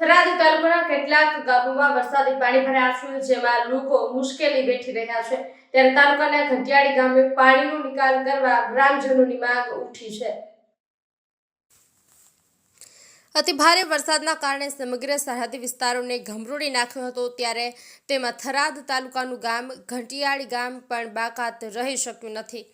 થરાદ તાલુકાના કેટલાક ગામોમાં વરસાદી પાણી ભરાયા છે, જેમાં લોકો મુશ્કેલી વેઠી રહ્યા છે. ત્યારે તાલુકાના ઘંટિયાળી ગામે પાણીનો નિકાલ કરવા ગ્રામજનોની માંગ ઉઠી છે. અતિ ભારે વરસાદના કારણે સમગ્ર સરહદી વિસ્તારોને ગમરોડી નાખ્યો હતો, ત્યારે તેમાં થરાદ તાલુકાનું ગામ ઘંટિયાળી ગામ પણ બાકાત રહી શક્યું નથી.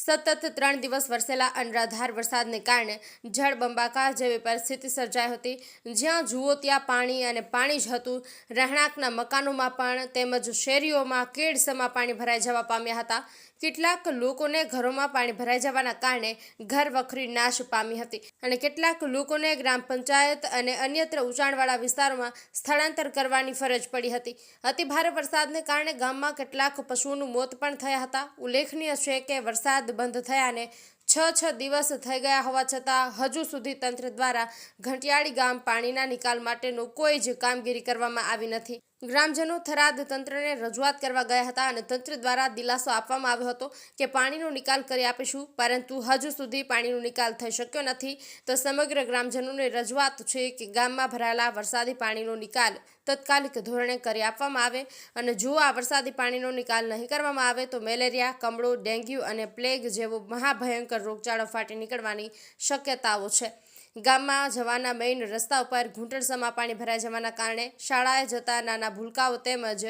સતત ત્રણ દિવસ વરસેલા અનરાધાર વરસાદને કારણે જળબંબાકાર જેવી પરિસ્થિતિ સર્જાઈ હતી. જ્યાં જુઓ ત્યાં પાણી અને પાણી જ હતું. રહેણાંકના મકાનોમાં પણ તેમજ શેરીઓમાં કેડસમાં પાણી ભરાઈ જવા પામ્યા હતા. કેટલાક લોકોને ઘરોમાં પાણી ભરાઈ જવાના કારણે ઘર વખરી નાશ પામી હતી અને કેટલાક લોકોને ગ્રામ પંચાયત અને અન્યત્ર ઊંચાણવાળા વિસ્તારોમાં સ્થળાંતર કરવાની ફરજ પડી હતી. અતિ ભારે વરસાદને કારણે ગામમાં કેટલાક પશુઓનું મોત પણ થયા હતા. ઉલ્લેખનીય છે કે વરસાદ બંધ થયાને છ છ દિવસ થઈ ગયા હોવા છતાં હજુ સુધી તંત્ર દ્વારા ઘંટિયાળી ગામ પાણીના નિકાલ માટેનું કોઈ જ કામગીરી કરવામાં આવી નથી. ગ્રામજનો થરાદ તંત્રને રજૂઆત કરવા ગયા હતા અને તંત્ર દ્વારા દિલાસો આપવામાં આવ્યો હતો કે પાણીનો નિકાલ કરી આપીશું, પરંતુ હજુ સુધી પાણીનો નિકાલ થઈ શક્યો નથી. તો સમગ્ર ગ્રામજનોને રજૂઆત છે કે ગામમાં ભરાયેલા વરસાદી પાણીનો નિકાલ તાત્કાલિક ધોરણે કરી આપવામાં આવે અને જો આ વરસાદી પાણીનો નિકાલ નહીં કરવામાં આવે તો મેલેરિયા, કમળો, ડેન્ગ્યુ અને પ્લેગ જેવો મહાભયંકર રોગચાળો ફાટી નીકળવાની શક્યતાઓ છે. ગામમાં જવાના મેઇન રસ્તા ઉપર ઘૂંટણસમાં પાણી ભરાઈ જવાના કારણે શાળાએ જતા નાના ભૂલકાઓ તેમજ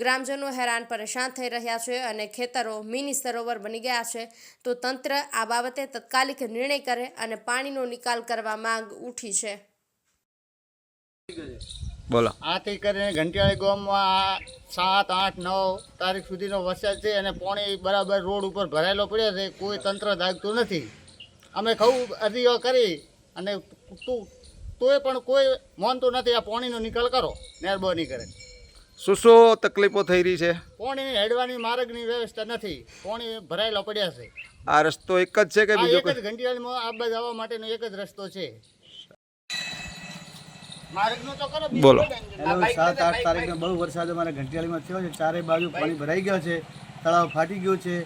ગ્રામજનો હેરાન પરેશાન થઈ રહ્યા છે અને ખેતરો મિની સરોવર બની ગયા છે. તો તંત્ર આ બાબતે તાત્કાલિક નિર્ણય કરે અને પાણીનો નિકાલ કરવા માંગ ઉઠી છે. બોલો. આથી કરીને ઘંટિયાળી ગામમાં આ સાત આઠ નવ તારીખ સુધીનો વરસાદ છે અને પાણી બરાબર રોડ ઉપર ભરાયેલો પડ્યો છે. કોઈ તંત્ર જાગતું નથી. અમે ખવું અરજીઓ કરી અને તું તોય પણ કોઈ માનતું નથી આ પાણીનો નિકાલ કરો. મહેરબાની કરે શું શું તકલીફો થઈ રહી છે? પાણી હેડવાની માર્ગની વ્યવસ્થા નથી. પાણી ભરાયેલા પડ્યા છે. આ રસ્તો એક જ છે કે બીજો એક જ ઘંટિયાળમાં આ આબા જવા માટેનો એક જ રસ્તો છે. માર્ગનો તો કરો બોલો. સાત આઠ તારીખે બહુ વરસાદ અમારા ઘંટિયાળીમાં થયો છે. ચારે બાજુ પાણી ભરાઈ ગયો છે. તળાવ ફાટી ગયું છે.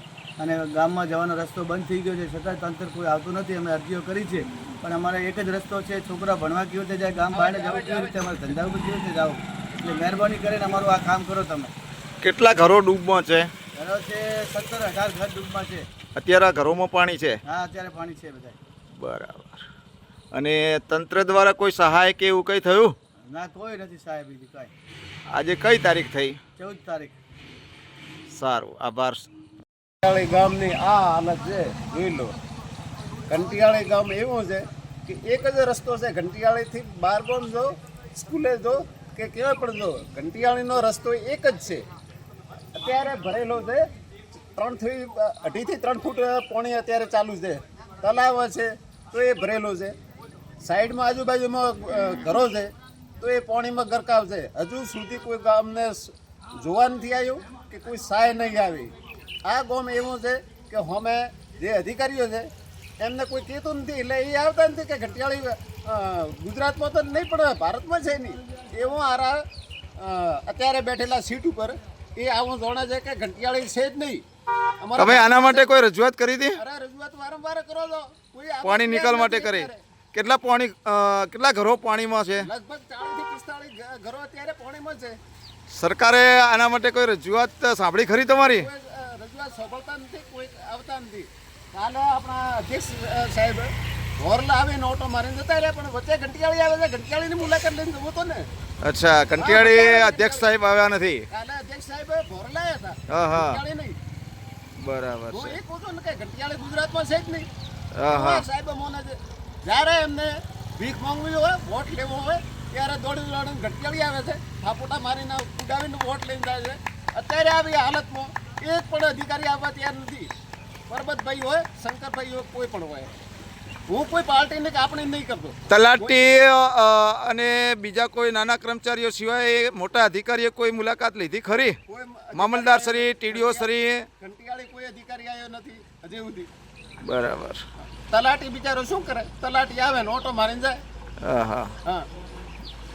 અને ગામમાં જવાનો રસ્તો બંધ થઈ ગયો છે. છતાં તંત્ર કોઈ આવતું નથી. અમે અરજીઓ કરી છે. પણ અમારે એક જ રસ્તો છે છોકરા ભણવા કેવી રીતે જાય ગામ બહાર જવું કેવી રીતે અમારે ધંધા ઉપર કેવી રીતે જાવ એટલે મહેરબાની કરીને અમારું આ કામ કરો તમે. કેટલા ઘરો ડૂબમાં છે? ઘરો છે સત્તર હજાર ઘર ડૂબમાં છે. અત્યારે આ ઘરોમાં પાણી છે? હા અત્યારે પાણી છે બધા બરાબર. અને તંત્ર દ્વારા કોઈ સહાય કે એવું કંઈ થયું? ના કોઈ નથી સાહેબ બીજું કાંઈ. આજે કઈ તારીખ થઈ? ચૌદ તારીખ. સારું આભાર. ગામની આ હાલત છે જોઈ લો. કંટિયાળી ગામ એવું છે કે એક જ રસ્તો છે, ઘંટિયાળીથી બાર પણ જો, સ્કૂલે જો કે કેવા પણ જો, ઘંટિયાળીનો રસ્તો એક જ છે. અત્યારે ભરેલો છે, ત્રણથી, અઢીથી ત્રણ ફૂટ પાણી અત્યારે ચાલુ છે. તલાવ છે, તો એ ભરેલો છે. સાઈડમાં આજુબાજુમાં ઘરો છે, તો એ પાણીમાં ગરકાવ છે. હજુ સુધી કોઈ ગામને જોવા નથી આવ્યું કે કોઈ સહાય નહીં આવી. આ ગામ એવું છે કે અમે જે અધિકારીઓ છે એમને કોઈ કહેતું નથી. એટલે એ આવતા નથી કે ઘટિયાળી ગુજરાતમાં તો નહીં પણ ભારતમાં છે નહીં. એવું આરા અત્યારે બેઠેલા સીટ ઉપર એ આવું જાણે છે કે ઘંટિયાળી છે જ નહીં. તમે આના માટે કોઈ રજૂઆત કરી હતી? અરે રજૂઆત વારંવાર કરો છો. કોઈ પાણી નિકાલ માટે કરી. કેટલા પાણી કેટલા ઘરો પાણીમાં છે? લગભગ ચાલીસથી પિસ્તાળીસ ઘરો અત્યારે પાણીમાં છે. સરકારે આના માટે કોઈ રજૂઆત સાંભળી ખરી તમારી? રજૂઆત સાંભળતા નથી કોઈ આવતા નથી. કાલે આપણા અધ્યક્ષ સાહેબ. હોરલા આવીને ઓટો મારીને જતા રહ્યા પણ વચ્ચે ઘંટિયાળી આવે છે. ઘંટિયાળીની મુલાકાત લઈને જવું તો ને. અચ્છા કંટિયાળી અધ્યક્ષ સાહેબ આવ્યા નથી. કાલે અધ્યક્ષ સાહેબ ભોરલા હતા. હા હા. નહીં. બરાબર હું એ કહું છું ને કે ઘંટિયાળી ગુજરાતમાં છે જ નહીં. હા હા. સાહેબ મોને જ્યારે એમને ભીખ માંગવી હોય વોટ લેવો હોય ત્યારે દોડી દોડીને ઘટિયાળી આવે છે. થાપોટા મારીને ઉડાવીને વોટ લઈને જાય છે. અત્યારે આવી હાલતમાં એક પણ અધિકારી આવવા તૈયાર નથી. પરબતભાઈ હોય શંકરભાઈ હોય કોઈ પણ હોય. હું કોઈ પાર્ટીને આપણે નહીં કરતો. તલાટી અને બીજા કોઈ નાના કર્મચારીઓ સિવાય મોટા અધિકારીએ કોઈ મુલાકાત લીધી ખરી? મામલદાર Shri T D O Shri? Ghantiyali કોઈ અધિકારી આવ્યો નથી હજી સુધી. બરાબર. તલાટી બિચારો શું કરે? તલાટી આવે ને ઓટો મારીને જાય. હા. હા.